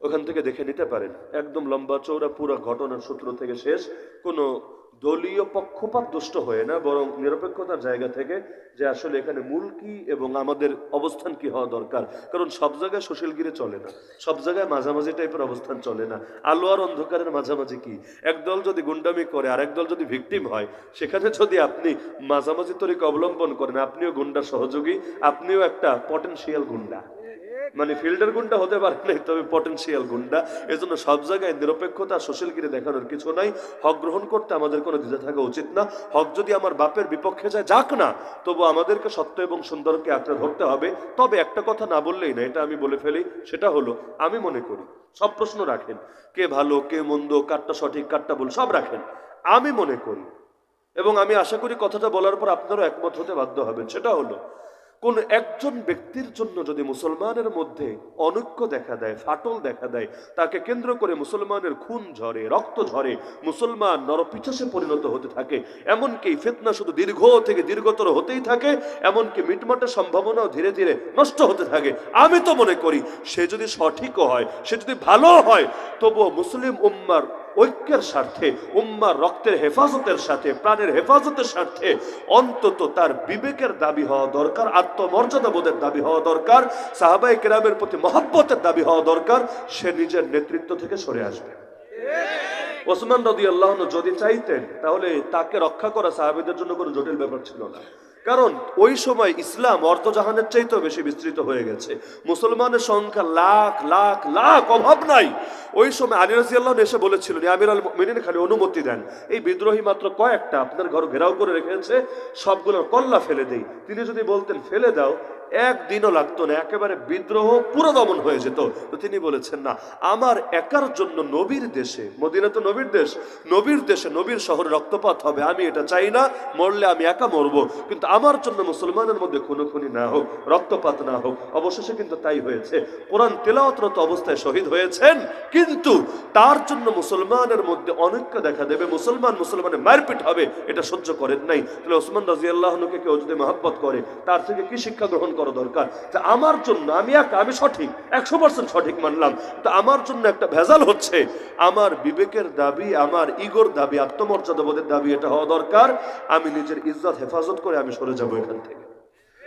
ওখান থেকে দেখে নিতে পারেন। একদম লম্বা চৌড়া পুরো ঘটনার সূত্র থেকে শেষ। কোনো দলীয় পক্ষপাত দুষ্ট হয়ে না, বরং নিরপেক্ষতার জায়গা থেকে যে আসলে এখানে মূল কি এবং আমাদের অবস্থান কি হওয়া দরকার। কারণ সব জায়গায় সুশীলগিরি চলে না। সব জায়গায় মাঝামাঝি টাইপের অবস্থান চলে না। আলো আর অন্ধকারের মাঝামাঝি কি? একদল যদি গুন্ডামি করে আর একদল যদি ভিকটিম হয়, সেখানে যদি আপনি মাঝামাঝি তরিকা অবলম্বন করেন, আপনিও গুন্ডার সহযোগী, আপনিও একটা পটেনশিয়াল গুন্ডা। মানে ফিল্ডার গুন্ডা হতে পারে নাই, তবে পটেনশিয়াল গুন্ডা এজন্য সব জায়গায় নিরপেক্ষতা সুশীলগিরি দেখানোর কিছু নাই। হক গ্রহণ করতে আমাদের কোনো দ্বিধা থাকা উচিত না। হক যদি আমার বাপের বিপক্ষে যায়, যাক না, তবু আমাদেরকে সত্য এবং সুন্দরকে আঁকড়ে ধরতে হবে। তবে একটা কথা না বললেই না, এটা আমি বলে ফেলি, সেটা হলো, আমি মনে করি, সব প্রশ্ন রাখেন। কে ভালো, কে মন্দ, কারটা সঠিক, কারটা ভুল, সব রাখেন। আমি মনে করি, এবং আমি আশা করি কথাটা বলার পর আপনারও একমত হতে বাধ্য হবেন। সেটা হলো কোন একজন ব্যক্তির জন্য যদি মুসলমানের মধ্যে অনৈক্য দেখা দেয়, ফাটল দেখা দেয়, তাকে কেন্দ্র করে মুসলমানের খুন ঝরে, রক্ত ঝরে, মুসলমান নরপিচাসে পরিণত হতে থাকে, এমনকি ফিতনা শুধু দীর্ঘ থেকে দীর্ঘতর হতেই থাকে, এমনকি মিটমাটের সম্ভাবনাও ধীরে ধীরে নষ্ট হতে থাকে। আমি তো মনে করি, সে যদি সঠিকও হয়, সে যদি ভালো হয়, তবুও মুসলিম উম্মার ঐক্যের স্বার্থে, উম্মার রক্তের হেফাজতের সাথে, প্রাণের হেফাজতের স্বার্থে অন্তত তার বিবেকের দাবি হওয়া দরকার, আত্মমর্যাদা বোধের দাবি হওয়া দরকার সাহাবাই কেরামের প্রতি মহাব্বতের দাবি হওয়া দরকার, সে নিজের নেতৃত্ব থেকে সরে আসবে। ওসমান রদি আল্লাহ যদি চাইতেন, তাহলে তাকে রক্ষা করা সাহাবিদের জন্য কোনো জটিল ব্যাপার ছিল না। কারণ ওই সময় ইসলাম অর্থজাহানের চাইতেও বেশি বিস্তৃত হয়ে গেছে। মুসলমানের সংখ্যা লাখ লাখ লাখ, অভাব নাই। ওই সময় আলী রাজি আল্লাহ এসে বলেছিলেন আমির আল মিনিন খালি অনুমতি দেন। এই বিদ্রোহী মাত্র কয়েকটা আপনার ঘর ঘেরাও করে রেখেছে, সবগুলোর কল্লা ফেলে দেই। তিনি যদি বলতেন, ফেলে দাও একদিনও লাগতো না, একেবারে বিদ্রোহ, পুরো দমন হয়ে যেত। তো তিনি বলেছেন, না, আমার একার জন্য নবীর দেশে, মদিনা তো নবীর দেশ, নবীর দেশে নবীর শহরে রক্তপাত হবে, আমি এটা চাই না, মরলে আমি একা মরবো। কিন্তু আমার জন্য মুসলমানের মধ্যে খুনোখুনি না হোক, রক্তপাত না হোক, অবশেষে কিন্তু তাই হয়েছে। কোরআন তেলাওয়াতরত অবস্থায় শহীদ হয়েছেন, কিন্তু তার জন্য মুসলমানের মধ্যে অনৈক্য দেখা দেবে, মুসলমান মুসলমানের মারপিট হবে, এটা সহ্য করেন নাই। তাহলে ওসমান রাজি আল্লাহনুকে কেউ যদি মহাব্বত করে, তার থেকে কি শিক্ষা গ্রহণ করা দরকার। তা আমার জন্য আমি এক আমি সঠিক, একশো পার্সেন্ট সঠিক মানলাম। তা আমার জন্য একটা ভেজাল হচ্ছে। আমার বিবেকের দাবি, আমার ইগোর দাবি, আত্মমর্যাদাবোধের দাবি এটা হওয়া দরকার। আমি নিজের ইজ্জত হেফাজত করে আমি সরে যাব এখান থেকে।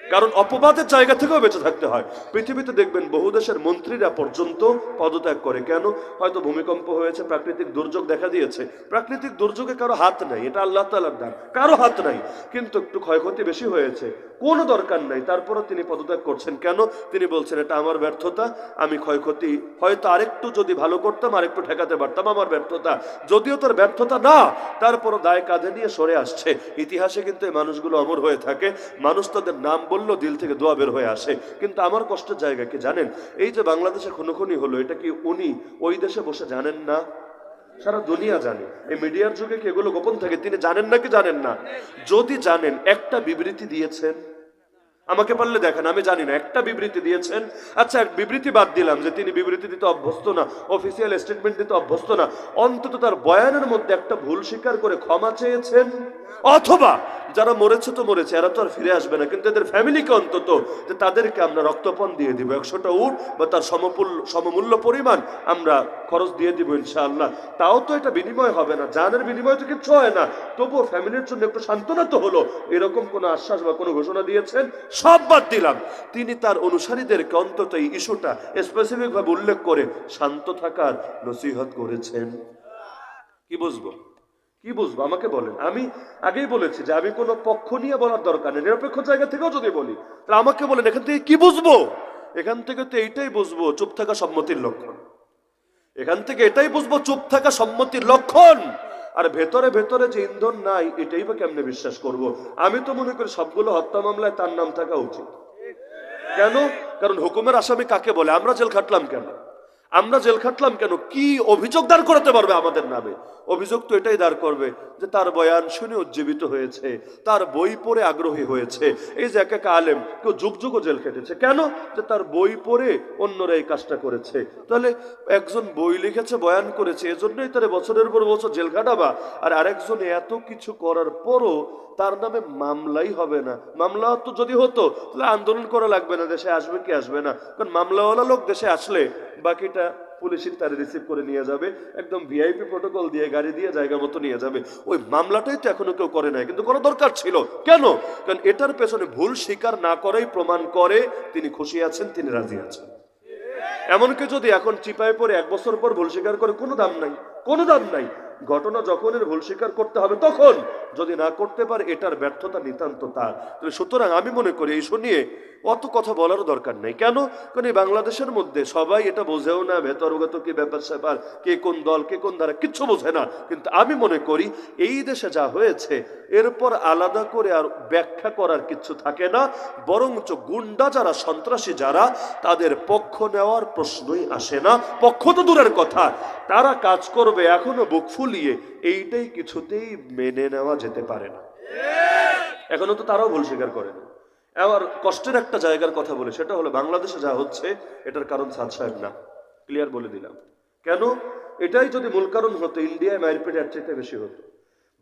কারণ অপবাদের জায়গা থেকেও বেঁচে থাকতে হয়। পৃথিবীতে দেখবেন বহু দেশের মন্ত্রীরা পর্যন্ত পদত্যাগ করে। কেন? হয়তো ভূমিকম্প হয়েছে, প্রাকৃতিক দুর্যোগ দেখা দিয়েছে। প্রাকৃতিক দুর্যোগে কারও হাত নাই, এটা আল্লাহ তালার দান। কারও হাত নাই, কিন্তু একটু ক্ষয়ক্ষতি বেশি হয়েছে। কোনো দরকার নাই। তারপরও তিনি পদত্যাগ করছেন কেন? তিনি বলছেন, এটা আমার ব্যর্থতা। আমি ক্ষয়ক্ষতি হয়তো আরেকটু যদি ভালো করতাম, আরেকটু ঠেকাতে পারতাম আমার ব্যর্থতা। যদিও তার ব্যর্থতা না, তারপরও দায় কাঁধে নিয়ে সরে আসছে। ইতিহাসে কিন্তু এই মানুষগুলো অমর হয়ে থাকে। মানুষ তাদের নাম বললেও দিল থেকে দোয়া বের হয়ে আসে। কিন্তু আমার কষ্টের জায়গা কি জানেন? এই যে বাংলাদেশে খুনোখুনি হলো, এটা কি উনি ওই দেশে বসে জানেন না? সারা দুনিয়া জানে। এই মিডিয়ার যুগে কি এগুলো গোপন থাকে? তিনি জানেন না কি জানেন না? যদি জানেন, একটা বিবৃতি দিয়েছেন। আমাকে পারলে দেখেন, আমি জানি না, একটা বিবৃতি দিয়েছেন। আচ্ছা এক বিবৃতি বাদ দিলাম যে তিনি বিবৃতি দিতে অভ্যস্ত না অফিসিয়াল স্টেটমেন্ট দিতে অভ্যস্ত না। অন্তত তার বয়ানের মধ্যে একটা ভুল স্বীকার করে ক্ষমা চেয়েছেন? অথবা যারা মরেছে তো মরেছে, এরা তো আর ফিরে আসবে না। কিন্তু এদের ফ্যামিলিকে অন্তত যে তাদেরকে আমরা রক্তপণ দিয়ে দিব, একশোটা উট বা তার সমমূল্য সমমূল্য পরিমাণ আমরা খরচ দিয়ে দিব ইনশাআল্লাহ। তাও তো এটা বিনিময় হবে না, জানের বিনিময় তো কিচ্ছু হয় না। তবুও ফ্যামিলির জন্য একটু সান্ত্বনা তো হলো, এরকম কোনো আশ্বাস বা কোনো ঘোষণা দিয়েছেন? সব বাদ দিলাম। তিনি তার অনুসারীদেরকে অন্তত এই ইস্যুটা স্পেসিফিকভাবে উল্লেখ করে শান্ত থাকার নসিহত করেছেন। কি বুঝব? কি বুঝব? আমাকে বলেন। আমি আগেই বলেছি যে আমি কোনো পক্ষ নিয়ে বলার দরকার নেই। নিরপেক্ষ জায়গা থেকেও যদি বলি, তাহলে আমাকে বলেন, এখান থেকে কি বুঝব? এখান থেকে তো এইটাই বুঝব, চুপ থাকা সম্মতির লক্ষণ। এখান থেকে এটাই বুঝব, চুপ থাকা সম্মতির লক্ষণ। আর ভেতরে ভেতরে যে ইন্ধন নাই, এটাই বা কেমনে বিশ্বাস করব। আমি তো মনে করি সবগুলো হত্যা মামলায় তার নাম থাকা উচিত। কেন? কারণ হুকুমের আসামি কাকে বলে? আমরা জেল খাটলাম কেন? আমরা জেল খাটলাম কেন? কি অভিযোগ দাঁড় করাতে পারবে আমাদের নামে? অভিযোগ তো এটাই দাঁড় করবে যে তার বয়ান শুনে উজ্জীবিত হয়েছে, তার বই পড়ে আগ্রহী হয়েছে। এই যে এক এক আলেম, কেউ যুগ যুগও জেল খেটেছে। কেন? যে তার বই পড়ে অন্যরা এই কাজটা করেছে। তাহলে একজন বই লিখেছে, বয়ান করেছে, এজন্যই তার বছরের পর বছর জেল খাটাবা। আর আরেকজন এত কিছু করার পরও তার নামে মামলাই হবে না। মামলা তো যদি হতো, তাহলে আন্দোলন করা লাগবে না। দেশে আসবে কি আসবে না? কারণ মামলাওয়ালা লোক দেশে আসলে বাকিটা পুলিশের তারে রিসিভ করে নিয়ে যাবে, একদম ভিআইপি প্রোটোকল দিয়ে গাড়ি দিয়ে জায়গা মতো নিয়ে যাবে। ওই মামলাটাই তো এখনও কেউ করে নাই, কিন্তু কোনো দরকার ছিল। কেন? কারণ এটার পেছনে ভুল স্বীকার না করেই প্রমাণ করে তিনি খুশি আছেন, তিনি রাজি আছেন। এমনকি যদি এখন চিপায় পরে এক বছর পর ভুল স্বীকার করে, কোনো দাম নাই, কোনো দাম নাই। ঘটনা যখন এর ভুল স্বীকার করতে হবে, তখন যদি না করতে পারে, এটার ব্যর্থতা নিতান্ত তার। তাহলে সুতরাং আমি মনে করি, এই শুনিয়ে অত কথা বলারও দরকার নেই। কেন? কারণ এই বাংলাদেশের মধ্যে সবাই এটা বোঝেও না, ভেতরগত কি ব্যাপার স্যাপার, কে কোন দল, কে কোন ধারা, কিচ্ছু বোঝে না। কিন্তু আমি মনে করি, এই দেশে যা হয়েছে এরপর আলাদা করে আর ব্যাখ্যা করার কিছু থাকে না। বরঞ্চ গুন্ডা যারা, সন্ত্রাসী যারা, তাদের পক্ষ নেওয়ার প্রশ্নই আসে না। পক্ষ তো দূরের কথা। তারা কাজ করবে, এখনও বুক ফুলিয়ে এইটাই কিছুতেই মেনে নেওয়া যেতে পারে না। এখনও তো তারাও ভুল স্বীকার করে না। এবার কষ্টের একটা জায়গার কথা বলে, সেটা হলো বাংলাদেশে যা হচ্ছে, এটার কারণ সাদ সাহেব না। ক্লিয়ার বলে দিলাম। কেন? এটাই যদি মূল কারণ হতো, ইন্ডিয়ায় মারপিট চাইতে বেশি হতো।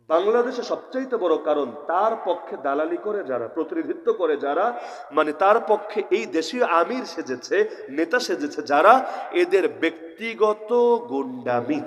বাংলাদেশে সবচাইতে বড় কারণ তার পক্ষে দালালি করে যারা, প্রতিনিধিত্ব করে যারা মানে তার পক্ষে এই দেশীয় আমির সেজেছে, নেতা সেজেছে যারা, এদের ব্যক্তিগত গুন্ডামি।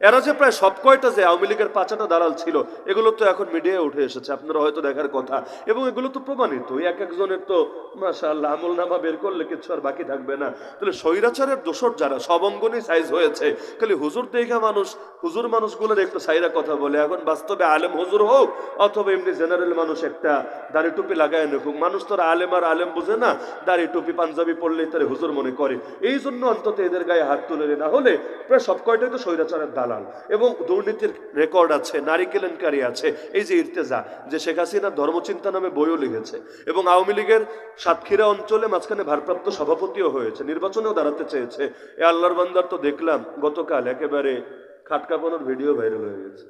এরা যে প্রায় সব কয়টা যে আওয়ামী লীগের পাঁচাটা দালাল ছিল, এগুলো তো এখন মিডিয়ায় উঠে এসেছে। আপনারা হয়তো দেখার কথা। এবং এগুলো তো প্রমাণিত। এক একজনের তো, মাশাআল্লাহ, আমল নামা বের করলে কিছু আর বাকি থাকবে না। তাহলে স্বৈরাচারের দোষর যারা, সব অঙ্গনই সাইজ হয়েছে। খালি হুজুর দেখা মানুষ, হুজুর মানুষগুলোর একটু সাইরা কথা বলে। এখন বাস্তবে আলেম হুজুর হোক, অথবা এমনি জেনারেল মানুষ একটা দাড়ি টুপি লাগায় নেকুক মানুষ তো আলেম আর আলেম বুঝে না, দাড়ি টুপি, পাঞ্জাবি পড়লেই তারা হুজুর মনে করে। এই জন্য অন্তত এদের গায়ে হাত তুলে না। হলে প্রায় সব কয়টাই তো স্বৈরাচারের দালাল এবং দুর্নীতির রেকর্ড আছে, নারী কেলেনকারী আছে। এই যে ইর্তেজা, যে শেখ হাসিনা ধর্মচিন্তা নামে বইও লিখেছে। এবং আওয়ামী লীগের সাতক্ষীরা অঞ্চলে মাঝখানে ভারপ্রাপ্ত সভাপতিও হয়েছে, নির্বাচনেও দাঁড়াতে চেয়েছে। এ আল্লাহর বান্দার তো দেখলাম গতকাল একেবারে খাটকাপানোর ভিডিও ভাইরাল হয়ে গেছে।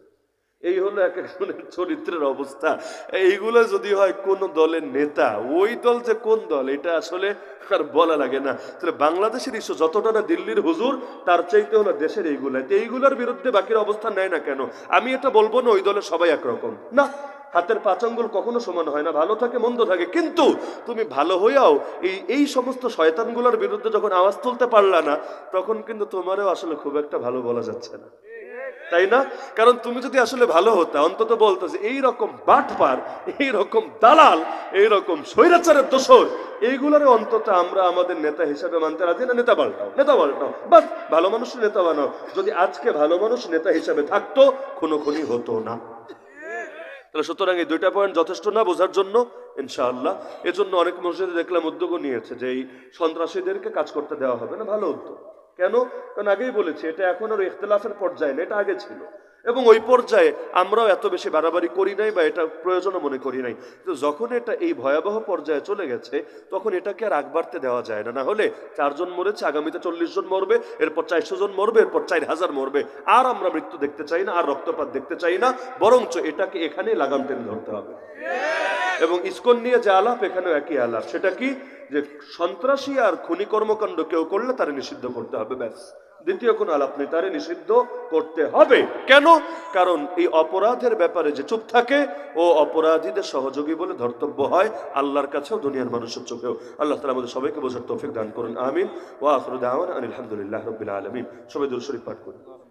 এই হলো এক একজনের চরিত্রের অবস্থা। এইগুলো যদি হয় কোন দলের নেতা, ওই দল যে কোন দল, এটা আসলে আর বলা লাগে না। তাহলে বাংলাদেশের ইস্যু যতটা না দিল্লির হুজুর, তার চাইতে হলো দেশের এইগুলো। এইগুলোর বিরুদ্ধে বাকির অবস্থান নেয় না কেন? আমি এটা বলব না, ওই দলের সবাই একরকম। না, হাতের পাঁচ কখনো সমান হয় না, ভালো থাকে, মন্দ থাকে। কিন্তু তুমি ভালো হইয়াও এই এই সমস্ত শয়তানগুলোর বিরুদ্ধে যখন আওয়াজ তুলতে পারলা না, তখন কিন্তু তোমারও আসলে খুব একটা ভালো বলা যাচ্ছে না। তাই না? কারণ তুমি যদি আসলে ভালো হতে, অন্তত বলতো যে এইরকম বাটপার এইরকম দালাল এইরকম স্বৈরাচারের দোষর, এইগুলোর অন্তত আমরা আমাদের নেতা হিসাবে মানতে রাজি না? নেতা পাল্টাও নেতা পাল্টাও। বাস, ভালো মানুষ নেতা বানাও। যদি আজকে ভালো মানুষ নেতা হিসাবে থাকতো কোনো খুনি হতো না। তাহলে সুতরাং এই দুইটা পয়েন্ট যথেষ্ট না বোঝার জন্য? ইনশাআল্লাহ। এজন্য অনেক মসজিদে দেখলাম উদ্যোগও নিয়েছে যে এই সন্ত্রাসীদেরকে কাজ করতে দেওয়া হবে না। ভালো উদ্যোগ। কেন? কারণ আগেই বলেছি, এটা এখন আর ইখতলাফের পর্যায়ে না এটা আগে ছিল। এবং ওই পর্যায়ে আমরাও এত বেশি বাড়াবাড়ি করি নাই বা এটা প্রয়োজনও মনে করি নাই। তো যখন এটা এই ভয়াবহ পর্যায়ে চলে গেছে, তখন এটাকে আর আগ বাড়তে দেওয়া যায় না। না হলে চারজন মরেছে, আগামীতে চল্লিশ জন মরবে, এরপর চারশো জন মরবে, এরপর চার হাজার মরবে। আর আমরা মৃত্যু দেখতে চাই না, আর রক্তপাত দেখতে চাই না, বরঞ্চ এটাকে এখানে লাগাম টেনে ধরতে হবে। এবং ইসকন নিয়ে যে আলাপ, এখানেও একই আলাপ। সেটা কি? যে সন্ত্রাসী আর খুনি কর্মকাণ্ড কেউ করলে তারে নিষিদ্ধ করতে হবে, ব্যাস। দ্বিতীয় কোনো আলাপ নেই, তারে নিষিদ্ধ করতে হবে। কেন? কারণ এই অপরাধের ব্যাপারে যে চুপ থাকে, ও অপরাধীদের সহযোগী বলে ধর্তব্য হয় আল্লাহর কাছেও, দুনিয়ার মানুষের চোখেও। আল্লাহ তালা আমাদের সবাইকে বোঝার তৌফিক দান করুন, আমিন। ওয়া আখরুদ আলহামদুলিল্লাহ রবিল আলমিন। সবাই দুল পাঠ করুন।